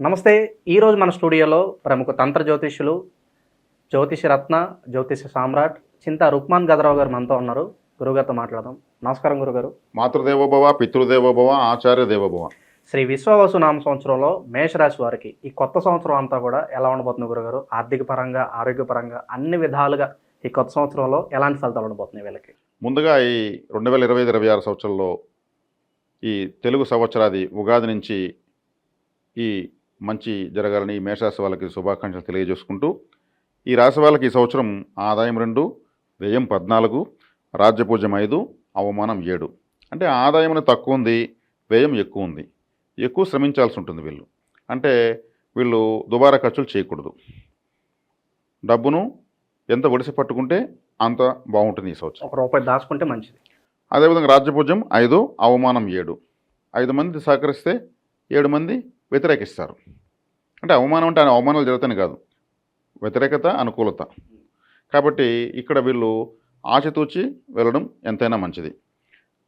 నమస్తే ఈరోజు మన స్టూడియోలో ప్రముఖ తంత్ర జ్యోతిష్యులు జ్యోతిష రత్న జ్యోతిష సామ్రాట్ చింత రుక్మాన్ గదరావు గారు మనతో ఉన్నారు. గురుగారితో మాట్లాడదాం. నమస్కారం గురుగారు. మాతృదేవోభవ పితృదేవోభవ ఆచార్య దేవోభవ. శ్రీ విశ్వవసు నామ సంవత్సరంలో మేషరాశి వారికి ఈ కొత్త సంవత్సరం అంతా కూడా ఎలా ఉండబోతుంది గురుగారు? ఆర్థిక పరంగా ఆరోగ్యపరంగా అన్ని విధాలుగా ఈ కొత్త సంవత్సరంలో ఎలాంటి ఫలితాలు ఉండబోతున్నాయి వీళ్ళకి? ముందుగా ఈ రెండు వేల ఇరవై ఐదు ఇరవై ఆరు సంవత్సరంలో ఈ తెలుగు సంవత్సరాది ఉగాది నుంచి ఈ మంచి జరగాలని మేషరాశి వాళ్ళకి శుభాకాంక్షలు తెలియజేసుకుంటూ ఈ రాశి వాళ్ళకి ఈ సంవత్సరం ఆదాయం రెండు వ్యయం పద్నాలుగు రాజ్యపూజ్యం ఐదు అవమానం ఏడు. అంటే ఆదాయం తక్కువ ఉంది వ్యయం ఎక్కువ ఉంది. ఎక్కువ శ్రమించాల్సి ఉంటుంది వీళ్ళు. అంటే వీళ్ళు దుబారా ఖర్చులు చేయకూడదు. డబ్బును ఎంత ఒడిసి పట్టుకుంటే అంత బాగుంటుంది ఈ సంవత్సరం. ఒక రూపాయి దాచుకుంటే మంచిది. అదేవిధంగా రాజ్యపూజ్యం ఐదు అవమానం ఏడు. ఐదు మంది సహకరిస్తే ఏడు మంది వ్యతిరేకిస్తారు. అంటే అవమానం అంటే అవమానాలు జరుగుతాయి కాదు. వ్యతిరేకత అనుకూలత. కాబట్టి ఇక్కడ వీళ్ళు ఆచితూచి వెళ్ళడం ఎంతైనా మంచిది.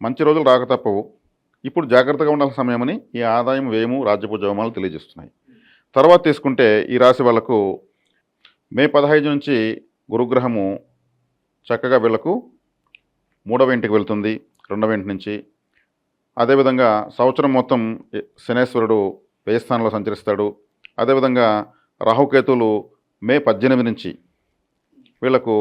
మంచి రోజులు రాక తప్పవు. ఇప్పుడు జాగ్రత్తగా ఉండాల్సిన సమయమని ఈ ఆదాయం వ్యయము రాజ్యపూజ అవమానాలు తెలియజేస్తున్నాయి. తర్వాత తీసుకుంటే ఈ రాశి వాళ్ళకు మే పదహైదు నుంచి గురుగ్రహము చక్కగా వీళ్ళకు మూడవ ఇంటికి వెళ్తుంది రెండవ ఇంటి నుంచి. అదేవిధంగా సంవత్సరం మొత్తం శనేశ్వరుడు వ్యయ స్థానంలో సంచరిస్తాడు. అదేవిధంగా రాహుకేతువులు మే పద్దెనిమిది నుంచి వీళ్ళకు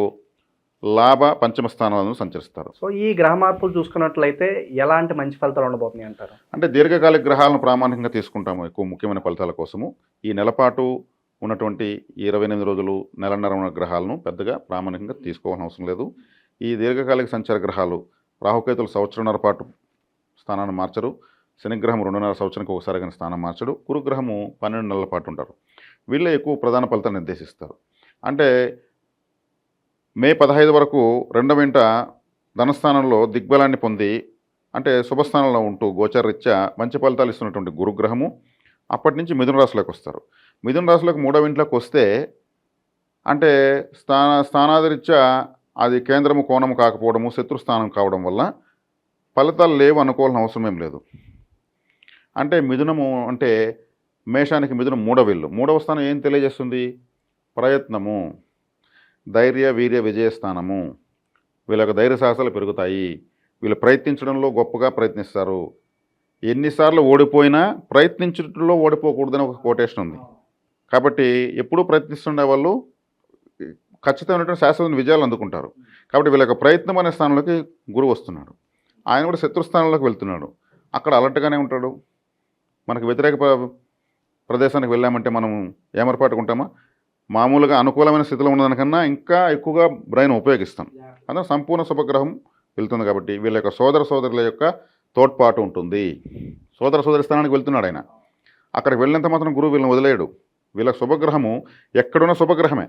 లాభ పంచమ స్థానాలను సంచరిస్తారు. సో ఈ గ్రహ మార్పులు చూసుకున్నట్లయితే ఎలాంటి మంచి ఫలితాలు ఉండబోతున్నాయి అంటారు? అంటే దీర్ఘకాలిక గ్రహాలను ప్రామాణికంగా తీసుకుంటాము ఎక్కువ ముఖ్యమైన ఫలితాల కోసము. ఈ నెలపాటు ఉన్నటువంటి ఇరవై ఎనిమిది రోజులు నెలన్నర ఉన్న గ్రహాలను పెద్దగా ప్రామాణికంగా తీసుకోవాల్సిన అవసరం లేదు. ఈ దీర్ఘకాలిక సంచార గ్రహాలు రాహుకేతులు సంవత్సరంన్నర పాటు స్థానాన్ని మార్చరు. శనిగ్రహం రెండున్నర సంవత్సరానికి ఒకసారి కానీ స్థానం మార్చడు. గురుగ్రహము పన్నెండు నెలల పాటు ఉంటారు. వీళ్ళే ఎక్కువ ప్రధాన ఫలితాన్ని నిర్దేశిస్తారు. అంటే మే పదహైదు వరకు రెండవ ఇంట ధనస్థానంలో దిగ్బలాన్ని పొంది అంటే శుభస్థానంలో ఉంటూ గోచరరీత్యా మంచి ఫలితాలు ఇస్తున్నటువంటి గురుగ్రహము అప్పటి నుంచి మిథున రాశిలోకి వస్తారు. మిథున రాశిలోకి మూడవ ఇంట్లోకి వస్తే అంటే స్థాన స్థానాదిరీత్యా అది కేంద్రము కోణము కాకపోవడము శత్రుస్థానం కావడం వల్ల ఫలితాలు లేవు అనుకోవాల్సిన అవసరం ఏం లేదు. అంటే మిథునము అంటే మేషానికి మిథునం మూడవ ఇల్లు మూడవ స్థానం ఏం తెలియజేస్తుంది? ప్రయత్నము. ధైర్య వీర్య విజయస్థానము వీళ్ళకి ధైర్య సాహసాలు పెరుగుతాయి. వీళ్ళు ప్రయత్నించడంలో గొప్పగా ప్రయత్నిస్తారు. ఎన్నిసార్లు ఓడిపోయినా ప్రయత్నించడంలో ఓడిపోకూడదని ఒక కోటేషన్ ఉంది. కాబట్టి ఎప్పుడూ ప్రయత్నిస్తుండే వాళ్ళు ఖచ్చితమైనటువంటి శాశ్వత విజయాలు అందుకుంటారు. కాబట్టి వీళ్ళ యొక్క ప్రయత్నం అనే స్థానంలోకి గురువు వస్తున్నాడు. ఆయన కూడా శత్రుస్థానంలోకి వెళ్తున్నాడు. అక్కడ అలర్ట్గానే ఉంటాడు. మనకు వ్యతిరేక ప్ర- ప్రదేశానికి వెళ్ళామంటే మనం ఏమరపాటుకు ఉంటామా? మామూలుగా అనుకూలమైన స్థితిలో ఉన్నదానికన్నా ఇంకా ఎక్కువగా బ్రెయిన్ ఉపయోగిస్తాం. అందులో సంపూర్ణ శుభగ్రహం వెళ్తుంది కాబట్టి వీళ్ళ యొక్క సోదర సోదరుల యొక్క తోడ్పాటు ఉంటుంది. సోదర సోదరి స్థానానికి వెళ్తున్నాడు ఆయన. అక్కడికి వెళ్ళినంత మాత్రం గురువు వీళ్ళని వదిలేయడు. వీళ్ళ శుభగ్రహము ఎక్కడున్న శుభగ్రహమే.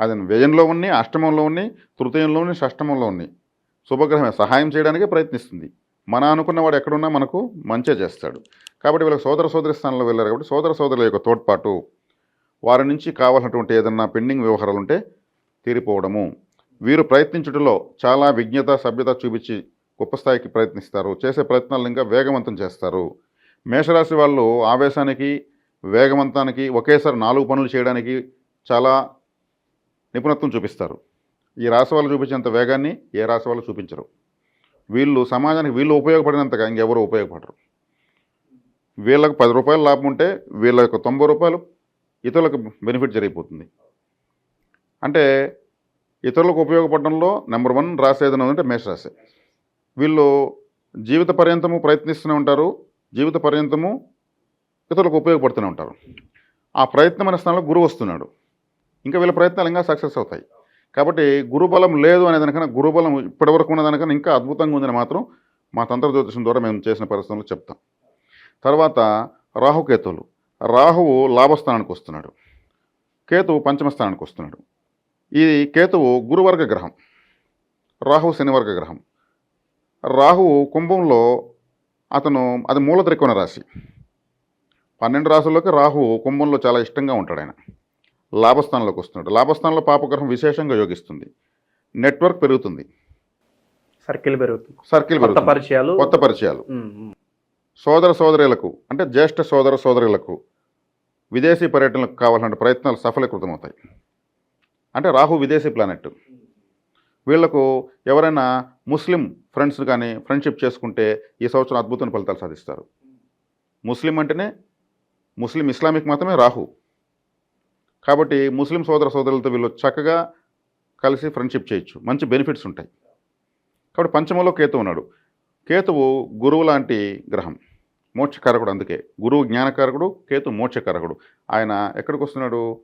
అది వ్యయంలో ఉన్ని అష్టమంలో ఉన్ని తృతీయంలో ఉన్ని షష్టమంలో ఉన్ని. శుభగ్రహమే. సహాయం చేయడానికి ప్రయత్నిస్తుంది. మన అనుకున్నవాడు ఎక్కడున్నా మనకు మంచే చేస్తాడు. కాబట్టి వీళ్ళకి సోదర సోదరి స్థానంలో వెళ్ళారు కాబట్టి సోదర సోదరుల యొక్క తోడ్పాటు వారి నుంచి కావాల్సినటువంటి ఏదన్నా పెండింగ్ వ్యవహారాలు ఉంటే తీరిపోవడము. వీరు ప్రయత్నించుటలో చాలా విజ్ఞత సభ్యత చూపించి గొప్ప స్థాయికి ప్రయత్నిస్తారు. చేసే ప్రయత్నాలు ఇంకా వేగవంతం చేస్తారు. మేషరాశి వాళ్ళు ఆవేశానికి వేగవంతానికి ఒకేసారి నాలుగు పనులు చేయడానికి చాలా నిపుణత్వం చూపిస్తారు. ఈ రాశి వాళ్ళు చూపించేంత వేగాన్ని ఏ రాశి వాళ్ళు చూపించరు. వీళ్ళు సమాజానికి వీళ్ళు ఉపయోగపడినంతగా ఇంకెవరు ఉపయోగపడరు. వీళ్ళకు పది రూపాయలు లాభం ఉంటే వీళ్ళ యొక్క తొంభై రూపాయలు ఇతరులకు బెనిఫిట్ జరిగిపోతుంది. అంటే ఇతరులకు ఉపయోగపడడంలో నెంబర్ వన్ రాశి ఏదైనా ఉందంటే మేషరాశి. వీళ్ళు జీవిత పర్యంతము ప్రయత్నిస్తూనే ఉంటారు జీవిత పర్యంతము ఇతరులకు ఉపయోగపడుతూనే ఉంటారు. ఆ ప్రయత్నమైన స్థానంలో గురువు వస్తున్నాడు. ఇంకా వీళ్ళ ప్రయత్నాలు ఇంకా సక్సెస్ అవుతాయి. కాబట్టి గురుబలం లేదు అనే దానికన్నా గురుబలం ఇప్పటివరకు ఉన్న దానికన్నా ఇంకా అద్భుతంగా ఉందని మాత్రం మా తంత్ర జ్యోతిషం ద్వారా మేము చేసిన పరిస్థితులు చెప్తాం. తర్వాత రాహుకేతువులు. రాహువు లాభస్థానానికి వస్తున్నాడు. కేతువు పంచమ స్థానానికి వస్తున్నాడు. ఈ కేతువు గురువర్గ గ్రహం. రాహు శనివర్గ గ్రహం. రాహువు కుంభంలో అతను అది మూల త్రికోణ రాశి. పన్నెండు రాశుల్లోకి రాహువు కుంభంలో చాలా ఇష్టంగా ఉంటాడు ఆయన. లాభస్థానంలోకి వస్తున్నాడు. లాభస్థానంలో పాపగ్రహం విశేషంగా యోగిస్తుంది. నెట్వర్క్ పెరుగుతుంది. సర్కిల్ పెరుగుతుంది. సర్కిల్ పెరుగుతుంది. పరిచయాలు. కొత్త పరిచయాలు. సోదర సోదరులకు అంటే జ్యేష్ఠ సోదర సోదరులకు విదేశీ పర్యటనలకు కావాల్సిన ప్రయత్నాలు సఫలీకృతమవుతాయి. అంటే రాహు విదేశీ ప్లానెట్ వీళ్ళకు ఎవరైనా ముస్లిం ఫ్రెండ్స్ కానీ ఫ్రెండ్షిప్ చేసుకుంటే ఈ సంవత్సరం అద్భుతమైన ఫలితాలు సాధిస్తారు. ముస్లిం అంటేనే ముస్లిం ఇస్లామిక్ మాత్రమే రాహు. కాబట్టి ముస్లిం సోదర సోదరులతో వీళ్ళు చక్కగా కలిసి ఫ్రెండ్షిప్ చేయొచ్చు. మంచి బెనిఫిట్స్ ఉంటాయి. కాబట్టి పంచమంలో కేతు ఉన్నాడు. కేతువు గురువు లాంటి గ్రహం. మోక్షకారకుడు అందుకే. గురువు జ్ఞానకారకుడు కేతు మోక్షకారకుడు. ఆయన ఎక్కడికి వస్తున్నాడు?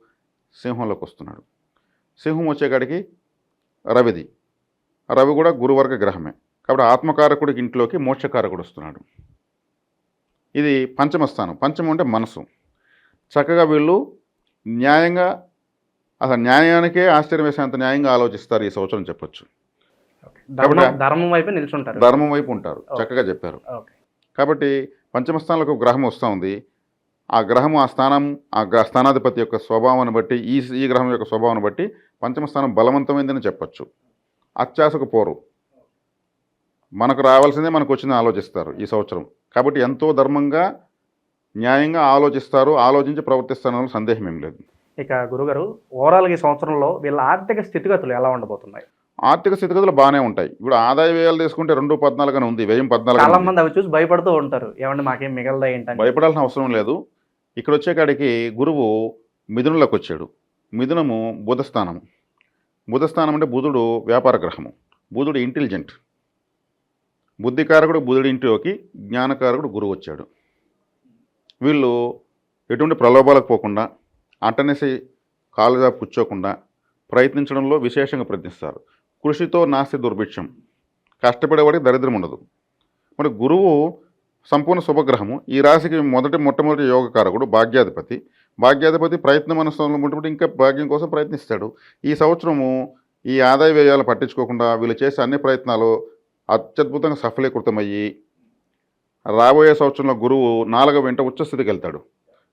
సింహంలోకి వస్తున్నాడు. సింహం వచ్చేకాడికి రవిది. రవి కూడా గురువర్గ గ్రహమే. కాబట్టి ఆత్మకారకుడికి ఇంట్లోకి మోక్షకారకుడు వస్తున్నాడు. ఇది పంచమ స్థానం. పంచమం అంటే మనసు. చక్కగా వీళ్ళు న్యాయంగా అసలు న్యాయానికే ఆశ్చర్యం వేసేంత న్యాయంగా ఆలోచిస్తారు ఈ సంవత్సరం చెప్పొచ్చు. ధర్మం వైపు నిల్చుంటారు. ధర్మం వైపు ఉంటారు. చక్కగా చెప్పారు. కాబట్టి పంచమ స్థానంలోకి ఒక గ్రహం వస్తూ ఉంది. ఆ గ్రహం ఆ స్థానం ఆ స్థానాధిపతి యొక్క స్వభావాన్ని బట్టి ఈ ఈ గ్రహం యొక్క స్వభావాన్ని బట్టి పంచమ స్థానం బలవంతమైందని చెప్పొచ్చు. అత్యాశకు పోరు. మనకు రావాల్సిందే మనకు వచ్చింది ఆలోచిస్తారు ఈ సంవత్సరం. కాబట్టి ఎంతో ధర్మంగా న్యాయంగా ఆలోచిస్తారు ఆలోచించి ప్రవర్తిస్తారు సందేహం ఏం లేదు. ఇక గురుగారు ఓవరాల్ ఈ సంవత్సరంలో వీళ్ళ ఆర్థిక స్థితిగతులు ఎలా ఉండబోతున్నాయి? ఆర్థిక స్థితిగతులు బాగానే ఉంటాయి. ఇప్పుడు ఆదాయ వ్యయాలు తీసుకుంటే రెండు పద్నాలుగు అని ఉంది వ్యయం పద్నాలుగు చాలా. మంది అవి చూసి భయపడుతూ ఉంటారు. ఏమంటే మాకేం మిగలదా ఏంటని భయపడాల్సిన అవసరం లేదు. ఇక్కడ వచ్చేకాడికి గురువు మిథునంలోకి వచ్చాడు. మిథునము బుధస్థానము. బుధస్థానం అంటే బుధుడు వ్యాపార గ్రహము. బుధుడు ఇంటెలిజెంట్ బుద్ధికారకుడు బుధుడి ఇంటిలోకి జ్ఞానకారకుడు గురువు వచ్చాడు. వీళ్ళు ఎటువంటి ప్రలోభాలకు పోకుండా అంటనేసి కాలుగా కూర్చోకుండా ప్రయత్నించడంలో విశేషంగా ప్రయత్నిస్తారు. కృషితో నాస్తి దుర్భిక్షం. కష్టపడేవాడికి దరిద్రం ఉండదు. మరి గురువు సంపూర్ణ శుభగ్రహము. ఈ రాశికి మొదటి మొట్టమొదటి యోగకారకుడు భాగ్యాధిపతి. భాగ్యాధిపతి ప్రయత్న మనస్థానంలో ఉంటే ఇంకా భాగ్యం కోసం ప్రయత్నిస్తాడు. ఈ సంవత్సరము ఈ ఆదాయ వ్యయాలు పట్టించుకోకుండా వీళ్ళు చేసే అన్ని ప్రయత్నాలు అత్యద్భుతంగా సఫలీకృతమయ్యి రాబోయే సంవత్సరంలో గురువు నాలుగవ వెంట ఉచ్చస్థితికి వెళ్తాడు.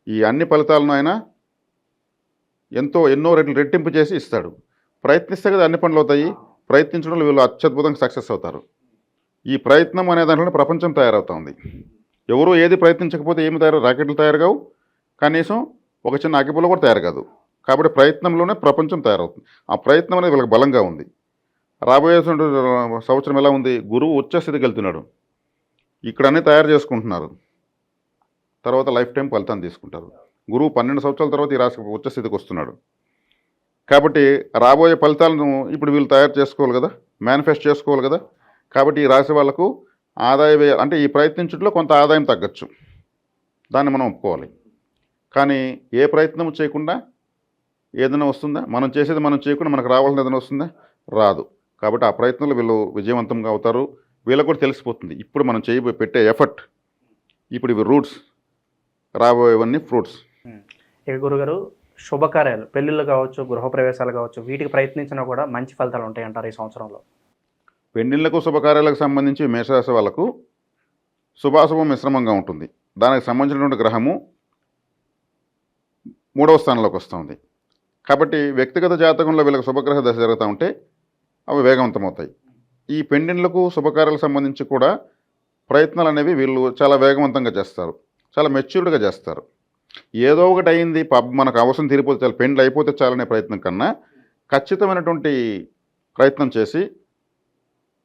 ఈ అన్ని ఫలితాలను ఆయన ఎంతో ఎన్నో రెట్లు రెట్టింపు చేసి ఇస్తాడు. ప్రయత్నిస్తే కదా అన్ని పనులు అవుతాయి. ప్రయత్నించడంలో వీళ్ళు అత్యద్భుతంగా సక్సెస్ అవుతారు. ఈ ప్రయత్నం అనే దాంట్లో ప్రపంచం తయారవుతుంది. ఎవరు ఏది ప్రయత్నించకపోతే ఏమి తయారు రాకెట్లు తయారు కావు. కనీసం ఒక చిన్న అగ్గిపుల్ల కూడా తయారు కాదు. కాబట్టి ప్రయత్నంలోనే ప్రపంచం తయారవుతుంది. ఆ ప్రయత్నం అనేది వీళ్ళకి బలంగా ఉంది. రాబోయే సంవత్సరం ఎలా ఉంది? గురువు ఉచ్చస్థితికి వెళ్తున్నాడు. ఇక్కడ అన్నీ తయారు చేసుకుంటున్నారు. తర్వాత లైఫ్ టైం ఫలితాన్ని తీసుకుంటారు. గురువు పన్నెండు సంవత్సరాల తర్వాత ఈ రాశి ఉచ్చస్థితికి వస్తున్నాడు. కాబట్టి రాబోయే ఫలితాలను ఇప్పుడు వీళ్ళు తయారు చేసుకోవాలి కదా మేనిఫెస్ట్ చేసుకోవాలి కదా. కాబట్టి ఈ రాశి వాళ్ళకు ఆదాయ అంటే ఈ ప్రయత్నించట్లో కొంత ఆదాయం తగ్గచ్చు. దాన్ని మనం ఒప్పుకోవాలి. కానీ ఏ ప్రయత్నం చేయకుండా ఏదైనా వస్తుందా? మనం చేసేది మనం చేయకుండా మనకు రావాల్సిన ఏదైనా వస్తుందా? రాదు. కాబట్టి ఆ ప్రయత్నంలో వీళ్ళు విజయవంతంగా అవుతారు. వీళ్ళకు కూడా తెలిసిపోతుంది. ఇప్పుడు మనం చేయబోయే పెట్టే ఎఫర్ట్ ఇప్పుడు ఇవి రూట్స్ రాబోయేవన్నీ ఫ్రూట్స్ ఇక గురుగారు శుభకార్యాలు. పెళ్ళిళ్ళు కావచ్చు గృహప్రవేశాలు కావచ్చు వీటికి ప్రయత్నించినా కూడా మంచి ఫలితాలు ఉంటాయి అంటారు ఈ సంవత్సరంలో. పెండిళ్ళకు శుభకార్యాలకు సంబంధించి మేషరాశి వాళ్ళకు శుభాశుభం మిశ్రమంగా ఉంటుంది. దానికి సంబంధించినటువంటి గ్రహము మూడవ స్థానంలోకి వస్తుంది. కాబట్టి వ్యక్తిగత జాతకంలో వీళ్ళకి శుభగ్రహ దశ జరుగుతూ ఉంటే అవి వేగవంతమవుతాయి. ఈ పెండిళ్ళకు శుభకార్యాలకు సంబంధించి కూడా ప్రయత్నాలు అనేవి వీళ్ళు చాలా వేగవంతంగా చేస్తారు. చాలా మెచ్యూర్డ్గా చేస్తారు. ఏదో ఒకటి అయింది పబ్ మనకు అవసరం తీరిపోతే చాలు పెండ్లు అయిపోతే చాలనే ప్రయత్నం కన్నా ఖచ్చితమైనటువంటి ప్రయత్నం చేసి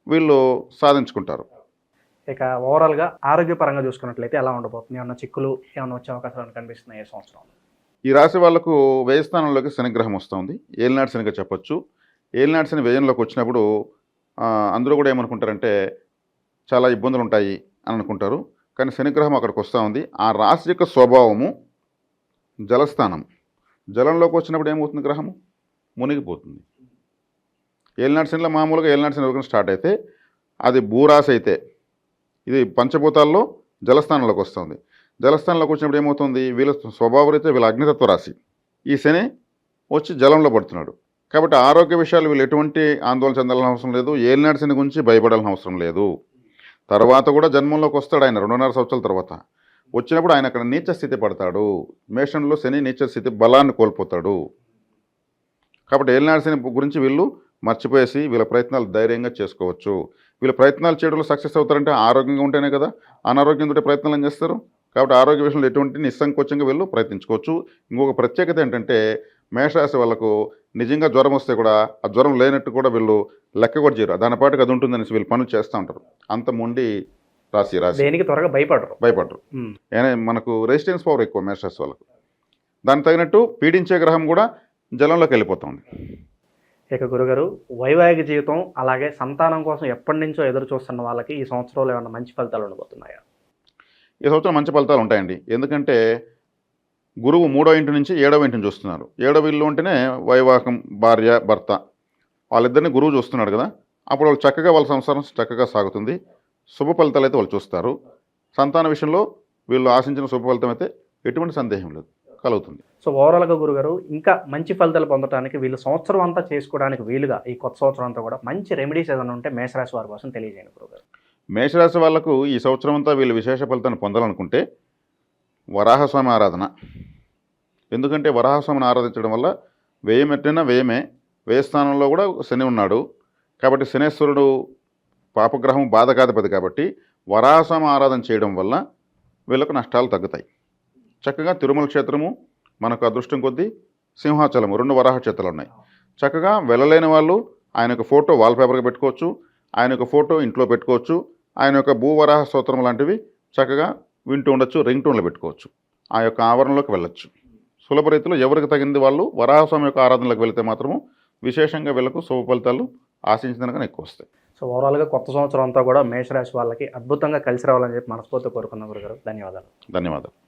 వీళ్ళు సాధించుకుంటారు. ఇక ఓవరాల్గా ఆరోగ్యపరంగా చూసుకున్నట్లయితే ఎలా ఉండబోతుంది? ఏమన్నా చిక్కులు ఏమన్నా వచ్చే అవకాశాలు కనిపిస్తున్నాయి ఈ సంవత్సరం? ఈ రాశి వాళ్ళకు వ్యయ స్థానంలోకి శనిగ్రహం వస్తుంది. ఏలినాటి శనిగా చెప్పొచ్చు. ఏలినాటి శని వ్యయంలోకి వచ్చినప్పుడు అందరూ కూడా ఏమనుకుంటారంటే చాలా ఇబ్బందులు ఉంటాయి అని అనుకుంటారు కానీ శనిగ్రహం అక్కడికి వస్తూ ఉంది. ఆ రాశి యొక్క స్వభావము జలస్థానం. జలంలోకి వచ్చినప్పుడు ఏమవుతుంది గ్రహము? మునిగిపోతుంది. ఏలినాటి శనిలో మామూలుగా ఏలినాటి శని వరకు స్టార్ట్ అయితే అది భూరాశి అయితే ఇది పంచభూతాల్లో జలస్థానంలోకి వస్తుంది జలస్థానంలోకి వచ్చినప్పుడు ఏమవుతుంది? వీళ్ళ స్వభావరీత్యా వీళ్ళ అగ్నితత్వ రాశి. ఈ శని వచ్చి జలంలో పడుతున్నాడు. కాబట్టి ఆరోగ్య విషయాలు వీళ్ళు ఎటువంటి ఆందోళన చెందాల్సిన అవసరం లేదు. ఏలినాటి నడిచిన గురించి భయపడాల్సిన అవసరం లేదు. తర్వాత కూడా జన్మంలోకి వస్తాడు ఆయన రెండున్నర సంవత్సరాల తర్వాత. వచ్చినప్పుడు ఆయన అక్కడ నీచ స్థితి పడతాడు. మేషంలో శని నీచ స్థితి బలాన్ని కోల్పోతాడు. కాబట్టి ఏలినాటి శని గురించి వీళ్ళు మర్చిపోయేసి వీళ్ళ ప్రయత్నాలు ధైర్యంగా చేసుకోవచ్చు. వీళ్ళ ప్రయత్నాలు చేయడంలో సక్సెస్ అవుతారంటే ఆరోగ్యంగా ఉంటేనే కదా. అనారోగ్యంతో ప్రయత్నాలు ఏం చేస్తారు? కాబట్టి ఆరోగ్య విషయంలో ఎటువంటి నిస్సంకోచంగా వీళ్ళు ప్రయత్నించుకోవచ్చు. ఇంకొక ప్రత్యేకత ఏంటంటే మేషరాశి వాళ్ళకు నిజంగా జ్వరం వస్తే కూడా ఆ జ్వరం లేనట్టు కూడా వీళ్ళు లెక్క కూడా చేయరు. దాని పాటుకు అది ఉంటుందని వీళ్ళు పనులు చేస్తూ ఉంటారు. అంత మొండి రాశి రాశి దేనికి త్వరగా భయపడరు. భయపడరు. మనకు రెసిస్టెన్స్ పవర్ ఎక్కువ మేషరాశి వాళ్ళకు. దానికి తగినట్టు పీడించే గ్రహం కూడా జలంలోకి వెళ్ళిపోతుంది ఇక గురుగారు వైవాహిక జీవితం అలాగే సంతానం కోసం ఎప్పటి నుంచో ఎదురు చూస్తున్న వాళ్ళకి ఈ సంవత్సరంలో ఏమైనా మంచి ఫలితాలు ఉండబోతున్నాయా? ఈ సంవత్సరం మంచి ఫలితాలు ఉంటాయండి. ఎందుకంటే గురువు మూడో ఇంటి నుంచి ఏడవ ఇంటిని చూస్తున్నారు. ఏడవ ఇల్లు ఉంటేనే వైవాహం భార్య భర్త వాళ్ళిద్దరిని గురువు చూస్తున్నాడు కదా. అప్పుడు వాళ్ళు చక్కగా వాళ్ళ సంసారం చక్కగా సాగుతుంది. శుభ ఫలితాలు అయితే వాళ్ళు చూస్తారు. సంతాన విషయంలో వీళ్ళు ఆశించిన శుభ ఫలితం అయితే ఎటువంటి సందేహం లేదు. కలుగుతుంది. సో ఓవరాల్గా గురుగారు ఇంకా మంచి ఫలితాలు పొందడానికి వీళ్ళు సంవత్సరం అంతా చేసుకోవడానికి వీలుగా ఈ కొత్త సంవత్సరం అంతా కూడా మంచి రెమెడీస్ ఏదైనా ఉంటే మేషరాశి వారి కోసం తెలియజేయండి గురుగారు. మేషరాశి వాళ్ళకు ఈ సంవత్సరం అంతా వీళ్ళు విశేష ఫలితాన్ని పొందాలనుకుంటే వరాహస్వామి ఆరాధన ఎందుకంటే వరాహస్వామిని ఆరాధించడం వల్ల వ్యయం ఎట్టినా వ్యయమే వ్యయస్థానంలో కూడా శని ఉన్నాడు. కాబట్టి శనేశ్వరుడు పాపగ్రహం బాధకాధిపతి కాబట్టి వరాహస్వామి ఆరాధన చేయడం వల్ల వీళ్ళకు నష్టాలు తగ్గుతాయి. చక్కగా తిరుమల క్షేత్రము మనకు అదృష్టం కొద్దీ సింహాచలము రెండు వరాహ క్షేత్రాలు ఉన్నాయి. చక్కగా వెళ్ళలేని వాళ్ళు ఆయన యొక్క ఫోటో వాల్పేపర్గా పెట్టుకోవచ్చు ఆయన యొక్క ఫోటో ఇంట్లో పెట్టుకోవచ్చు ఆయన యొక్క భూవరాహ స్తోత్రం లాంటివి చక్కగా వింటూ ఉండొచ్చు రింగ్ టోన్లో పెట్టుకోవచ్చు. ఆ యొక్క ఆవరణలోకి వెళ్ళొచ్చు. సులభ రీతిలో ఎవరికి తగింది వాళ్ళు వరాహస్వామి యొక్క ఆరాధనలోకి వెళితే మాత్రము విశేషంగా వీళ్ళకు శుభ ఫలితాలు ఆశించిన దానికన్నా ఎక్కువ వస్తాయి. సో ఓవరాల్గా కొత్త సంవత్సరం అంతా కూడా మేషరాశి వాళ్ళకి అద్భుతంగా కలిసి రావాలని చెప్పి మనస్ఫూర్తి కోరుకున్నాం గురుగారు. ధన్యవాదాలు. ధన్యవాదాలు.